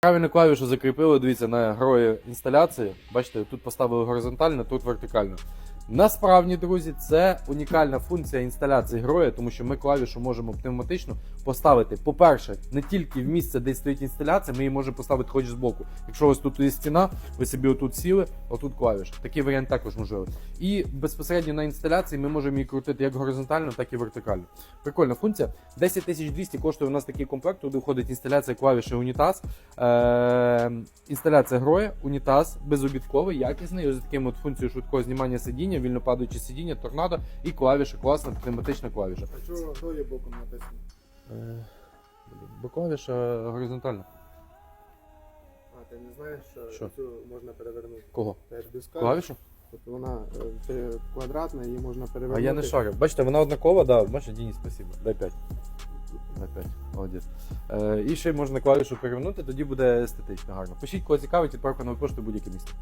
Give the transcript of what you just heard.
Правильно клавішу закріпили, дивіться, на герої інсталяції. Бачите, тут поставили горизонтально, тут вертикально. Насправді, друзі, це унікальна функція інсталяції героя, тому що ми клавішу можемо пневматично поставити. По-перше, не тільки в місце, де стоїть інсталяція, ми її можемо поставити хоч збоку. Якщо у вас тут є стіна, ви собі отут сіли, отут клавіша. Такий варіант також можливий. І безпосередньо на інсталяції ми можемо її крутити як горизонтально, так і вертикально. Прикольна функція. 10 200 коштує у нас такий комплект. Туди входить інсталяція клавіші унітаз, е- інсталяція героя, унітаз безобідковий, якісний, ось з таким от функцією швидкого знімання сидіння, вільно падаюче сидіння, торнадо і клавіша, класна пневматична клавіша. А чого грої боком написано? Е, Бо клавіша горизонтальна. А, ти не знаєш, що, Що? цю можна перевернути? Кого? Я ж Клавішу? Тобто вона е, квадратна, її можна А перевернути. я не шарю. Бачите, вона однакова, да. Бачите, Денис, спасибо. Дай 5. Дай 5. Молодець. Е, і ще можна клавішу перевернути, тоді буде естетично гарно. Пишіть, кого цікавить, відправка на пошту будь-яке місце.